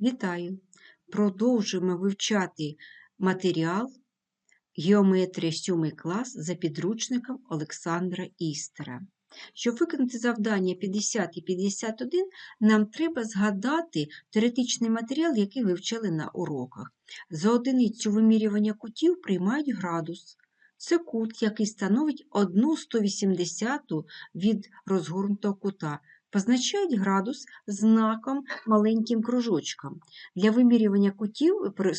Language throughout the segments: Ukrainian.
Вітаю! Продовжуємо вивчати матеріал Геометрія 7 клас за підручником Олександра Істера. Щоб виконати завдання 50 і 51, нам треба згадати теоретичний матеріал, який вивчали на уроках. За одиницю вимірювання кутів приймають градус. Це кут, який становить 1 180 від розгорнутого кута. Позначають градус знаком маленьким кружочком. Для вимірювання кутів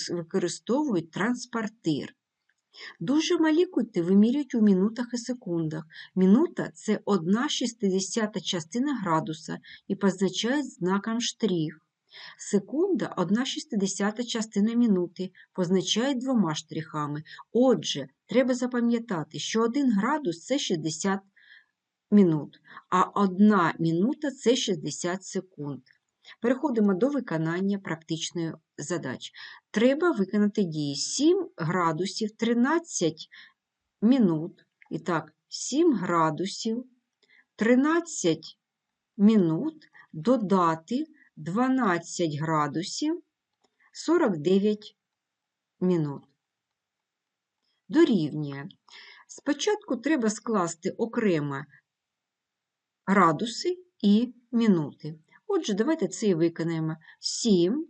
використовують транспортир. Дуже малі кути вимірюють у минутах і секундах. Минута це 1 60 частина градуса і позначають знаком штрих. Секунда 1 60 частина минути, позначають двома штрихами. Отже, треба запам'ятати, що 1 градус це 60 минут, а 1 минута це 60 секунд. Переходимо до виконання практичної задачі. Треба виконати дії 7 градусів 13 минут. І так, 7 градусів 13 минут додати 12 градусів 49 минут. Дорівнює. Спочатку треба скласти окремо градуси і минути. Отже, давайте це і виконаємо. 7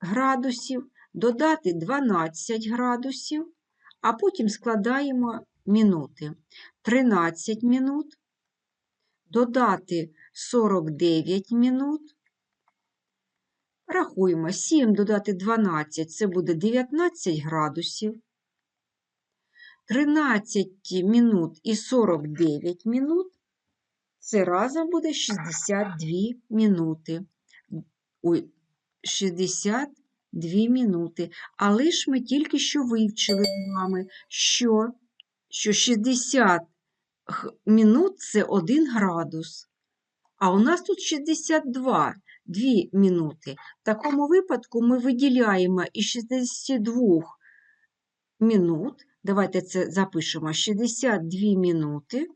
градусів, додати 12 градусів, а потім складаємо минути. 13 минут, додати 49 минут. Рахуємо 7 додати 12 це буде 19 градусів. 13 минут і 49 минут це разом буде 62 минути. Ой, 62 минути. Але ж ми тільки що вивчили з вами, що, що 60 минут це 1 градус. А у нас тут 62 2 минути. В такому випадку ми виділяємо із 62 минут. Давайте це запишемо 62 минути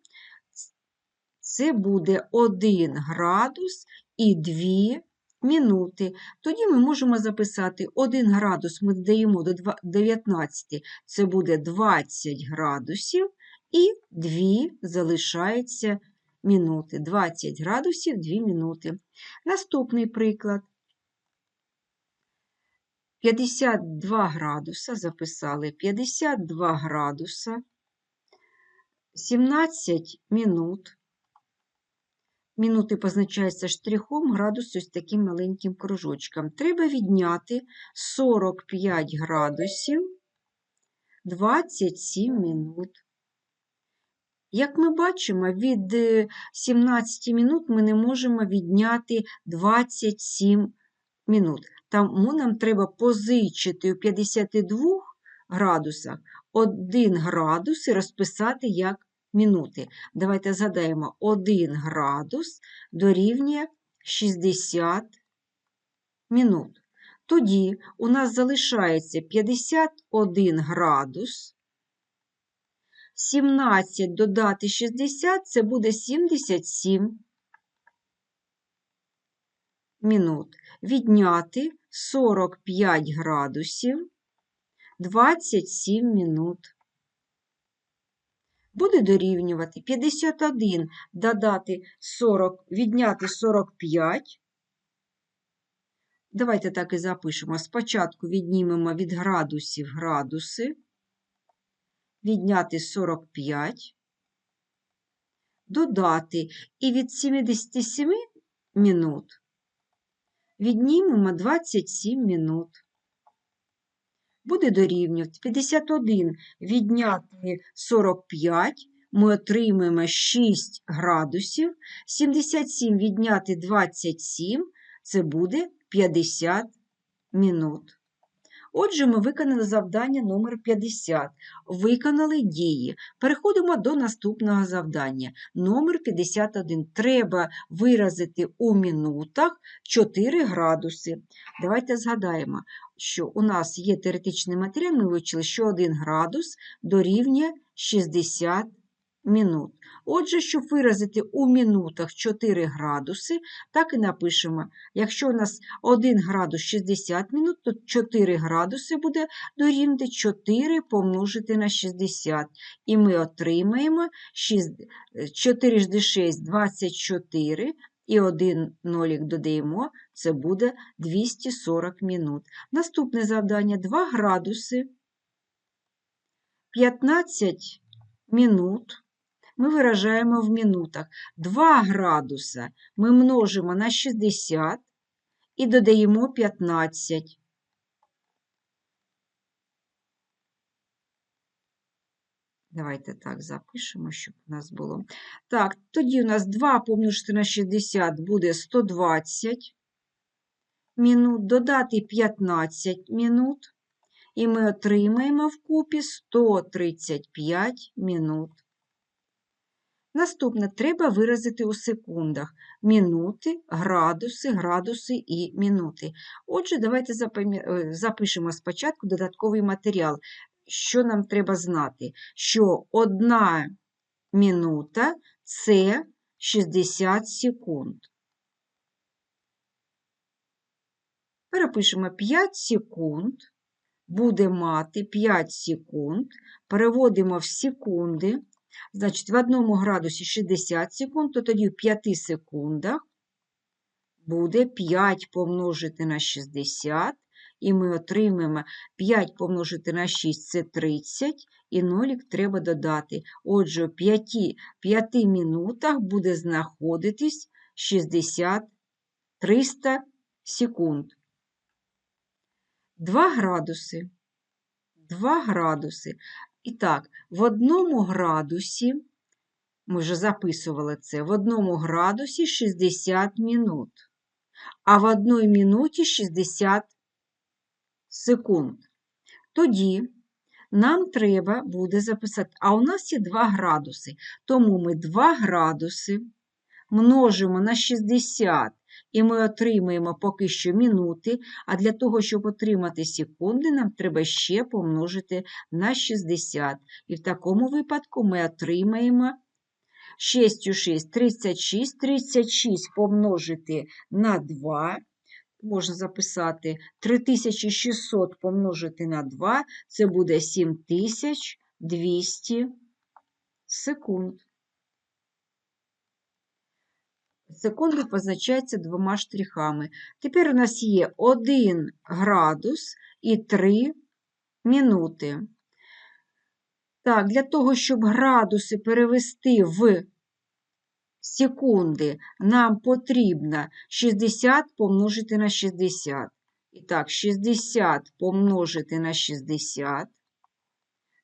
це буде 1 градус і 2 минути. Тоді ми можемо записати 1 градус ми додаємо до 19, це буде 20 градусів, і 2 залишається минути. 20 градусів 2 минути. Наступний приклад. 52 градуса записали 52 градуса, 17 минут. Мінути позначаються штрихом, градус ось таким маленьким кружочком. Треба відняти 45 градусів 27 минут. Як ми бачимо, від 17 е, минут ми не можемо відняти 27 минут. Тому нам треба позичити у 52 градусах 1 градус і розписати як минути. Давайте згадаємо 1 градус дорівнює 60 минут. Тоді у нас залишається 51 градус. 17 додати 60 це буде 77 минут. Відняти 45 градусів 27 минут буде дорівнювати 51 додати 40, відняти 45. Давайте так і запишемо. Спочатку віднімемо від градусів градуси, відняти 45, додати і від 77 минут віднімемо 27 минут буде дорівнювати. 51 відняти 45, ми отримаємо 6 градусів, 77 відняти 27, це буде 50 минут. Отже, ми виконали завдання номер 50 Виконали дії. Переходимо до наступного завдання. Номер 51. Треба виразити у минутах 4 градуси. Давайте згадаємо, що у нас є теоретичний матеріал, ми вивчили, що 1 градус дорівнює 60 минут. Отже, щоб виразити у минутах 4 градуси, так і напишемо. Якщо у нас 1 градус 60 минут, то 4 градуси буде дорівнювати 4 помножити на 60. І ми отримаємо 4 жди 6 – 24, і один нолік додаємо, це буде 240 минут. Наступне завдання 2 градуси 15 минут ми виражаємо в минутах. 2 градуса ми множимо на 60 і додаємо 15. Давайте так запишемо, щоб у нас було. Так, тоді у нас 2 помножити на 60 буде 120 минут, додати 15 минут, і ми отримаємо вкупі 135 минут. Наступне треба виразити у секундах мінути, градуси, градуси і мінути. Отже, давайте е, запишемо спочатку додатковий матеріал. Що нам треба знати? Що одна мінута це 60 секунд. Перепишемо 5 секунд, буде мати 5 секунд, переводимо в секунди. Значить, в одному градусі 60 секунд, то тоді в 5 секундах буде 5 помножити на 60, і ми отримаємо 5 помножити на 6 це 30, і нолік треба додати. Отже, в 5, 5 минутах буде знаходитись 60 300 секунд. 2 градуси. 2 градуси. І так, в одному градусі, ми вже записували це, в одному градусі 60 минут, а в одній минуті 60 секунд. Тоді нам треба буде записати, а у нас є 2 градуси, тому ми 2 градуси множимо на 60 і ми отримаємо поки що мінути, а для того, щоб отримати секунди, нам треба ще помножити на 60. І в такому випадку ми отримаємо 6 у 6 36, 36 помножити на 2. Можна записати 3600 помножити на 2, це буде 7200 секунд. Секунди позначаються двома штрихами. Тепер у нас є 1 градус і 3 минути. Так, для того, щоб градуси перевести в секунди, нам потрібно 60 помножити на 60. І так, 60 помножити на 60.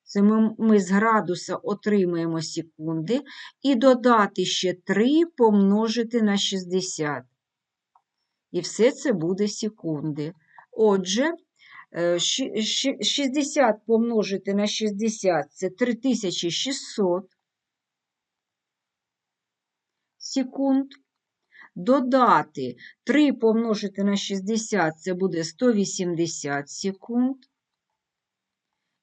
Це ми, ми з градуса отримаємо секунди, і додати ще 3 помножити на 60. І все це буде секунди. Отже, 60 е, помножити на 60 це 3600 секунд. Додати 3 помножити на 60 це буде 180 секунд.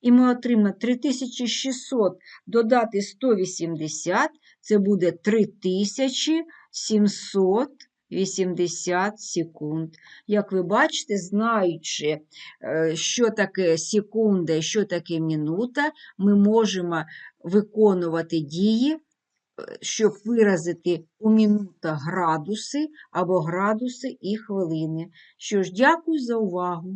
І ми отримаємо 3600 додати 180, це буде 3780 секунд. Як ви бачите, знаючи, е, що таке секунда і що таке минута, ми можемо виконувати дії, е, щоб виразити у минутах градуси або градуси і хвилини. Що ж, дякую за увагу!